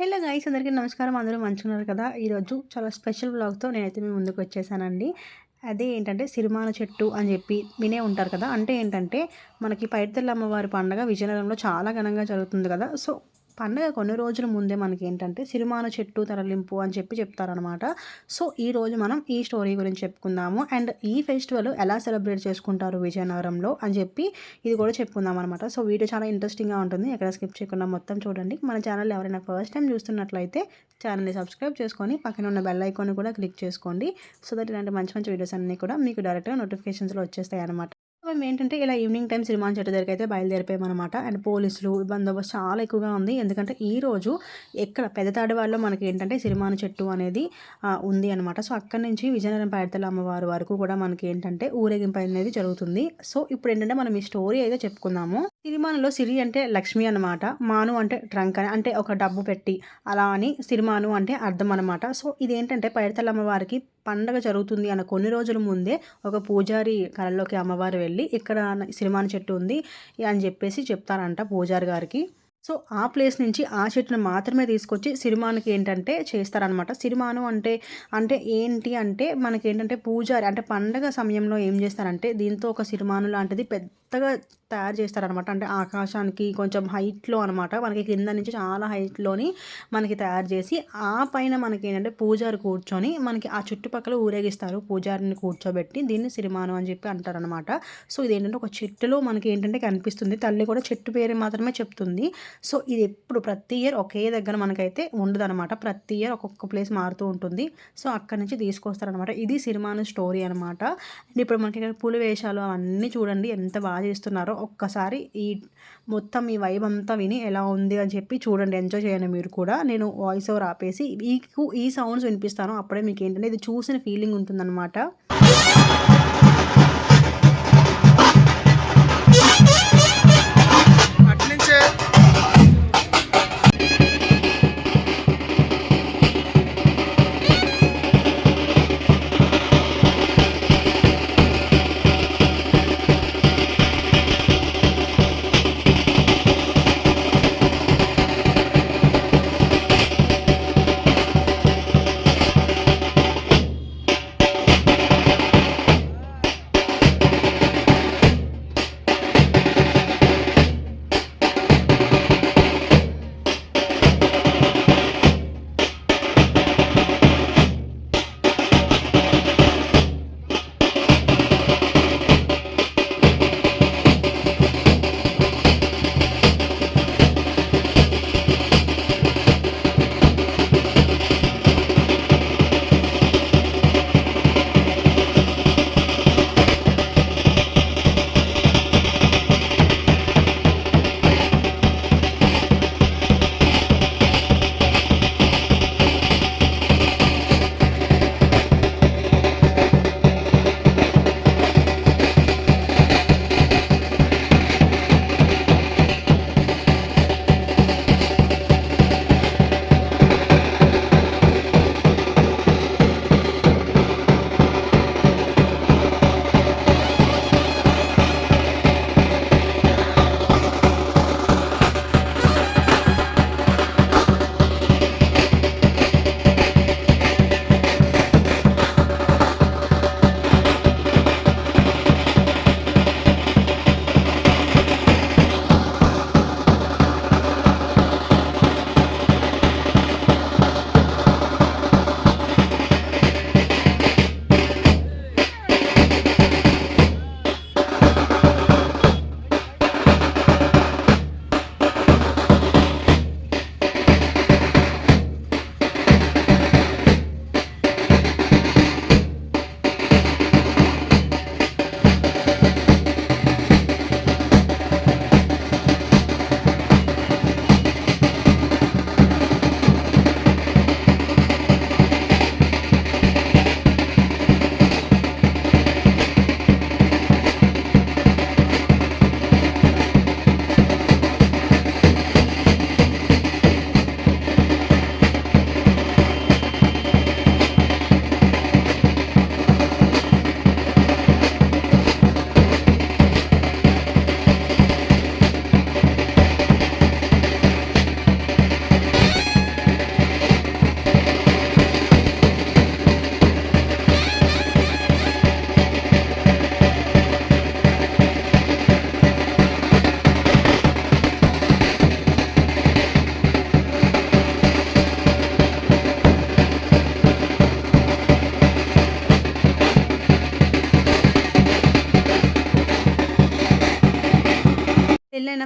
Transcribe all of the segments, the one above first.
Hello guys అందరికీ నమస్కారం. అందరూ మంచుకున్నారు కదా? ఈరోజు చాలా స్పెషల్ బ్లాగ్తో నేనైతే మీ ముందుకు వచ్చేసానండి. అదే ఏంటంటే సిరిమాన చెట్టు అని చెప్పి వినే ఉంటారు కదా? అంటే ఏంటంటే మనకి పైడితల్లి అమ్మవారి పండగ విజయనగరంలో చాలా ఘనంగా జరుగుతుంది కదా? సో పండగ కొన్ని రోజుల ముందే మనకి ఏంటంటే సిరిమాను చెట్టు తరలింపు అని చెప్పి చెప్తారనమాట. సో ఈ రోజు మనం ఈ స్టోరీ గురించి చెప్పుకుందాము. అండ్ ఈ ఫెస్టివల్ ఎలా సెలబ్రేట్ చేసుకుంటారు విజయనగరంలో అని చెప్పి ఇది కూడా చెప్పుకుందాం అనమాట సో వీడియో చాలా ఇంట్రెస్టింగ్గా ఉంటుంది. ఎక్కడ స్కిప్ చేయకుండా మొత్తం చూడండి. మన ఛానల్ ఎవరైనా ఫస్ట్ టైం చూస్తున్నట్లయితే ఛానల్ని సబ్స్క్రైబ్ చేసుకొని పక్కన ఉన్న బెల్ ఐకాన్ కూడా క్లిక్ చేసుకోండి. సో దట్ ఇలాంటి మంచి మంచి వీడియోస్ అన్నీ కూడా మీకు డైరెక్ట్గా నోటిఫికేషన్స్లో వచ్చేస్తాయి అనమాట మేము ఏంటంటే ఇలా ఈవినింగ్ టైం సినిమా చెట్టు దగ్గరికి అయితే బయలుదేరిపోయామన్నమాట. అండ్ పోలీసులు బందోబస్తు చాలా ఎక్కువగా ఉంది. ఎందుకంటే ఈ రోజు ఎక్కడ పెద్ద వాళ్ళలో మనకి ఏంటంటే సిరిమాన చెట్టు అనేది ఉంది అనమాట సో అక్కడి నుంచి విజయనగరం పాయతల అమ్మవారి వరకు కూడా మనకి ఏంటంటే ఊరేగింపు అనేది జరుగుతుంది. సో ఇప్పుడు ఏంటంటే మనం ఈ స్టోరీ అయితే చెప్పుకుందాము. సిరిమానులో సిరి అంటే లక్ష్మి అనమాట మాను అంటే ట్రంక్ అని అంటే ఒక డబ్బు పెట్టి. అలా అని సిరిమాను అంటే అర్థం అనమాట సో ఇదేంటంటే పైడతల అమ్మవారికి పండగ జరుగుతుంది అన్న కొన్ని రోజుల ముందే ఒక పూజారి కళలోకి అమ్మవారు వెళ్ళి ఇక్కడ సిరిమాను చెట్టు ఉంది అని చెప్పేసి చెప్తారంట పూజారి గారికి. సో ఆ ప్లేస్ నుంచి ఆ చెట్టును మాత్రమే తీసుకొచ్చి సిరిమానికి ఏంటంటే చేస్తారనమాట సిరిమాను అంటే అంటే ఏంటి అంటే మనకి ఏంటంటే పూజారి అంటే పండగ సమయంలో ఏం చేస్తారంటే దీంతో ఒక సిరిమాను లాంటిది పెద్ద కొత్తగా తయారు చేస్తారనమాట అంటే ఆకాశానికి కొంచెం హైట్లో అనమాట మనకి కింద నుంచి చాలా హైట్లోని మనకి తయారు చేసి ఆ పైన మనకి ఏంటంటే పూజారి కూర్చొని మనకి ఆ చుట్టుపక్కల ఊరేగిస్తారు. పూజారిని కూర్చోబెట్టి దీన్ని సిరిమాను అని చెప్పి అంటారనమాట సో ఇది ఏంటంటే ఒక చెట్టులో మనకి ఏంటంటే కనిపిస్తుంది. తల్లి కూడా చెట్టు పేరు మాత్రమే చెప్తుంది. సో ఇది ఎప్పుడు ప్రతి ఇయర్ ఒకే దగ్గర మనకైతే ఉండదనమాట ప్రతి ఇయర్ ఒక్కొక్క ప్లేస్ మారుతూ ఉంటుంది. సో అక్కడి నుంచి తీసుకొస్తారనమాట ఇది సిరిమాను స్టోరీ అనమాట అండ్ ఇప్పుడు మనకి ఇక్కడ పులి వేషాలు అవన్నీ చూడండి ఎంత బాగా చేస్తున్నారో ఒక్కసారి ఈ మొత్తం ఈ వైబ్ అంతా విని ఎలా ఉంది అని చెప్పి చూడండి. ఎంజాయ్ చేయండి మీరు కూడా. నేను వాయిస్ ఓవర్ ఆపేసి మీకు ఈ సౌండ్స్ వినిపిస్తాను. అప్పుడే మీకు ఏంటంటే ఇది చూసిన ఫీలింగ్ ఉంటుందన్నమాట.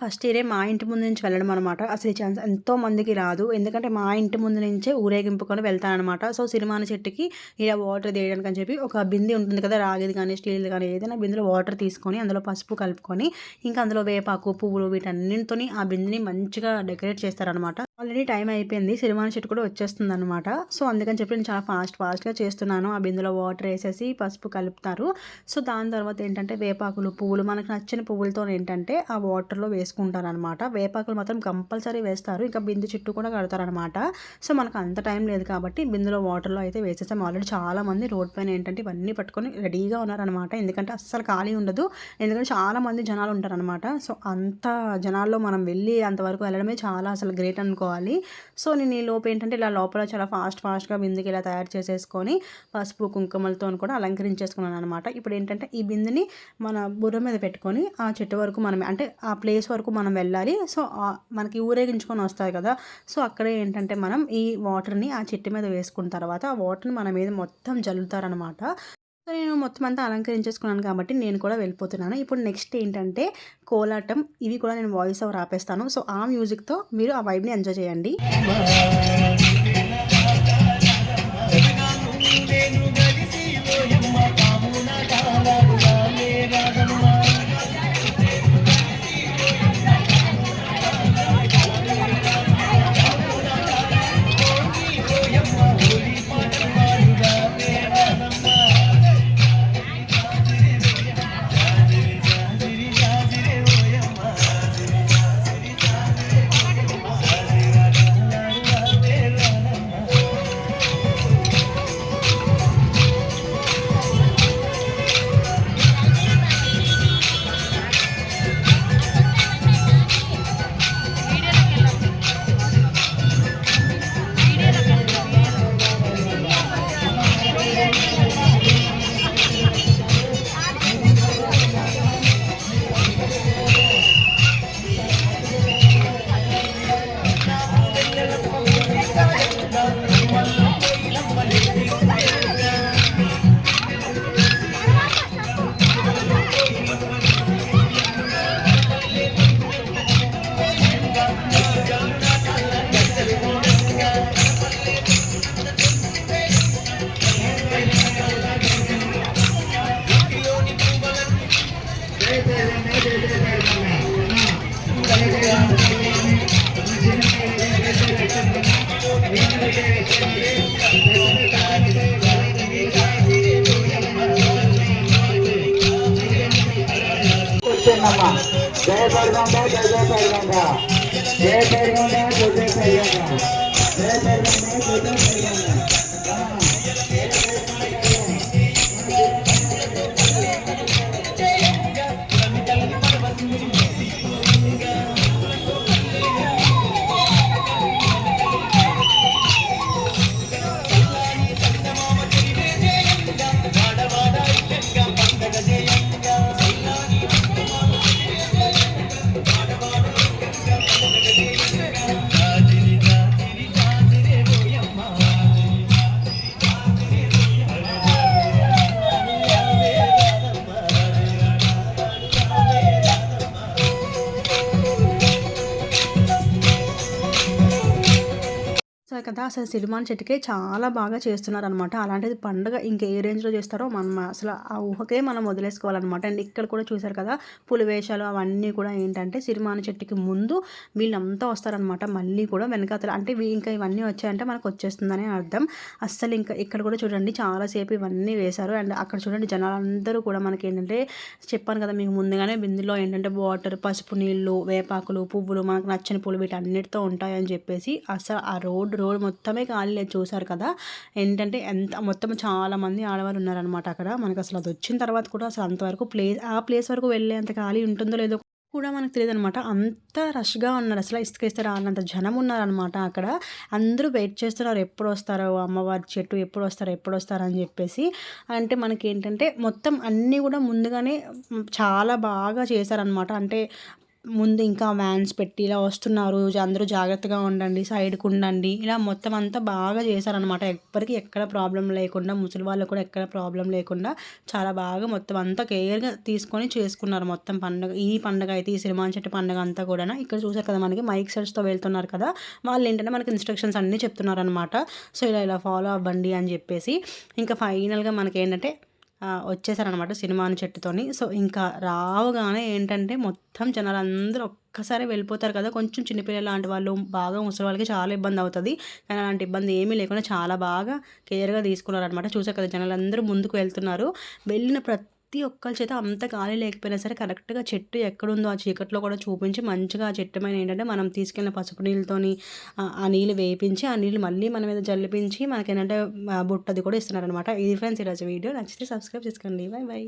ఫస్ట్ ఇయరే మా ఇంటి ముందు నుంచి వెళ్ళడం అనమాట అసలు ఈ ఛాన్స్ ఎంతో మందికి రాదు. ఎందుకంటే మా ఇంటి ముందు నుంచే ఊరేగింపుకొని వెళ్తానమాట సో సిరిమాన చెట్టుకి ఇలా వాటర్ తీయడానికి అని చెప్పి ఒక బింది ఉంటుంది కదా రాగిది కానీ స్టీల్ కానీ ఏదైనా బిందులో వాటర్ తీసుకొని అందులో పసుపు కలుపుకొని ఇంకా అందులో వేపాకు పువ్వులు వీటన్నిటితో ఆ బిందిని మంచిగా డెకరేట్ చేస్తారనమాట. ఆల్రెడీ టైం అయిపోయింది. సిరిమాన చెట్టు కూడా వచ్చేస్తుంది అనమాట సో అందుకని చెప్పి నేను చాలా ఫాస్ట్ ఫాస్ట్గా చేస్తున్నాను. ఆ బిందులో వాటర్ వేసేసి పసుపు కలుపుతారు. సో దాని తర్వాత ఏంటంటే వేపాకులు పువ్వులు మనకు నచ్చిన పువ్వులతో ఏంటంటే ఆ వాటర్లో వేసుకుంటారు అనమాట వేపాకులు మాత్రం కంపల్సరీ వేస్తారు. ఇంకా బిందు చుట్టూ కూడా కడతారనమాట సో మనకు అంత టైం లేదు కాబట్టి బిందులో వాటర్లో అయితే వేసేసాం. ఆల్రెడీ చాలా మంది రోడ్ పైన ఏంటంటే ఇవన్నీ పట్టుకొని రెడీగా ఉన్నారనమాట ఎందుకంటే అస్సలు ఖాళీ ఉండదు. ఎందుకంటే చాలామంది జనాలు ఉంటారనమాట సో అంత జనాల్లో మనం వెళ్ళి అంతవరకు వెళ్ళడమే చాలా అసలు గ్రేట్ అనుకో చేసుకోవాలి సో నేను ఈ లోపు ఏంటంటే ఇలా లోపల చాలా ఫాస్ట్ ఫాస్ట్గా బిందుకి ఇలా తయారు చేసేసుకొని పసుపు కుంకుమలతో కూడా అలంకరించేసుకున్నాను అనమాట ఇప్పుడు ఏంటంటే ఈ బిందుని మన బుర్ర మీద పెట్టుకొని ఆ చెట్టు వరకు మనం అంటే ఆ ప్లేస్ వరకు మనం వెళ్ళాలి. సో మనకి ఊరేగించుకొని వస్తాయి కదా. సో అక్కడే ఏంటంటే మనం ఈ వాటర్ని ఆ చెట్టు మీద వేసుకున్న తర్వాత ఆ వాటర్ని మన మీద మొత్తం జల్లుతారనమాట సో నేను మొత్తం అంతా అలంకరించేసుకున్నాను కాబట్టి నేను కూడా వెళ్ళిపోతున్నాను. ఇప్పుడు నెక్స్ట్ ఏంటంటే కోలాటం. ఇవి కూడా నేను వాయిస్ ఓవర్ ఆపేస్తాను. సో ఆ మ్యూజిక్తో మీరు ఆ వైబ్ని ఎంజాయ్ చేయండి. पैगंबा जय जय पैगंबा जय पैगंबा जय जय पैगंबा जय पैगंबा जय जय అసలు సిరిమాన్ చెట్టుకే చాలా బాగా చేస్తున్నారు అనమాట అలాంటిది పండుగ ఇంకా ఏ రేంజ్లో చేస్తారో మనం అసలు ఆ ఊహకే మనం వదిలేసుకోవాలన్నమాట. అండ్ ఇక్కడ కూడా చూశారు కదా పులి వేషాలు అవన్నీ కూడా ఏంటంటే సిరిమాన చెట్టుకి ముందు వీళ్ళంతా వస్తారనమాట మళ్ళీ కూడా వెనకాతల అంటే ఇంకా ఇవన్నీ వచ్చాయంటే మనకు వచ్చేస్తుందనే అర్థం. అస్సలు ఇంకా ఇక్కడ కూడా చూడండి చాలాసేపు ఇవన్నీ వేశారు. అండ్ అక్కడ చూడండి జనాలందరూ కూడా మనకి ఏంటంటే చెప్పాను కదా మీకు ముందుగానే బిందులో ఏంటంటే వాటర్ పసుపు నీళ్ళు వేపాకులు పువ్వులు మనకు నచ్చని పువ్వులు వీటన్నిటితో ఉంటాయని చెప్పేసి అసలు ఆ రోడ్డు రోడ్ మొత్తమే ఖాళీ లేదు చూసారు కదా. ఏంటంటే ఎంత మొత్తం చాలామంది ఆడవాళ్ళు ఉన్నారనమాట అక్కడ. మనకు అసలు అది వచ్చిన తర్వాత కూడా అసలు అంతవరకు ప్లేస్ ఆ ప్లేస్ వరకు వెళ్ళేంత ఖాళీ ఉంటుందో లేదో కూడా మనకు తెలియదు అనమాట అంత రష్గా ఉన్నారు. అసలు ఇసుకేస్తే రానంత జనం ఉన్నారనమాట అక్కడ. అందరూ వెయిట్ చేస్తున్నారు ఎప్పుడు వస్తారో అమ్మవారి చెట్టు ఎప్పుడు వస్తారో ఎప్పుడు వస్తారో అని చెప్పేసి. అంటే మనకి ఏంటంటే మొత్తం అన్నీ కూడా ముందుగానే చాలా బాగా చేశారనమాట అంటే ముందు ఇంకా వ్యాన్స్ పెట్టి ఇలా వస్తున్నారు అందరూ జాగ్రత్తగా ఉండండి సైడ్కి ఉండండి. ఇలా మొత్తం అంతా బాగా చేశారనమాట ఎవ్వరికి ఎక్కడ ప్రాబ్లం లేకుండా ముసలి వాళ్ళు కూడా ఎక్కడ ప్రాబ్లం లేకుండా చాలా బాగా మొత్తం అంతా కేర్గా తీసుకొని చేసుకున్నారు మొత్తం పండుగ. ఈ పండుగ అయితే ఈ సినిమా చెట్టు పండుగ అంతా కూడా ఇక్కడ చూసారు కదా మనకి మైక్ సెట్స్తో వెళ్తున్నారు కదా. వాళ్ళు ఏంటంటే మనకి ఇన్స్ట్రక్షన్స్ అన్నీ చెప్తున్నారనమాట సో ఇలా ఇలా ఫాలో అవ్వండి అని చెప్పేసి. ఇంకా ఫైనల్గా మనకి ఏంటంటే వచ్చేసారనమాట సినిమాని చెట్టుతోని. సో ఇంకా రావగానే ఏంటంటే మొత్తం జనాలు అందరూ ఒక్కసారి వెళ్ళిపోతారు కదా. కొంచెం చిన్నపిల్లలు లాంటి వాళ్ళు బాగా ముసలి వాళ్ళకి చాలా ఇబ్బంది అవుతుంది. కానీ అలాంటి ఇబ్బంది ఏమీ లేకుండా చాలా బాగా కేర్గా తీసుకున్నారు అనమాట చూసారు కదా జనాలు అందరూ ముందుకు వెళ్తున్నారు. వెళ్ళిన ప్రతి ప్రతి ఒక్కరి చేత అంత ఖాళీ లేకపోయినా సరే కరెక్ట్గా చెట్టు ఎక్కడుందో ఆ చీకట్లో కూడా చూపించి మంచిగా ఆ చెట్టు మీద ఏంటంటే మనం తీసుకెళ్ళిన పసుపు నీళ్ళతోని ఆ- నీళ్ళు వేపించి ఆ నీళ్ళు మళ్ళీ మన మీద జల్లిపించి మనకి ఏంటంటే బుట్టది కూడా ఇస్తున్నారు అనమాట ఇది ఫ్రెండ్స్ ఈరోజు వీడియో. నచ్చితే సబ్స్క్రైబ్ చేసుకోండి. Bye bye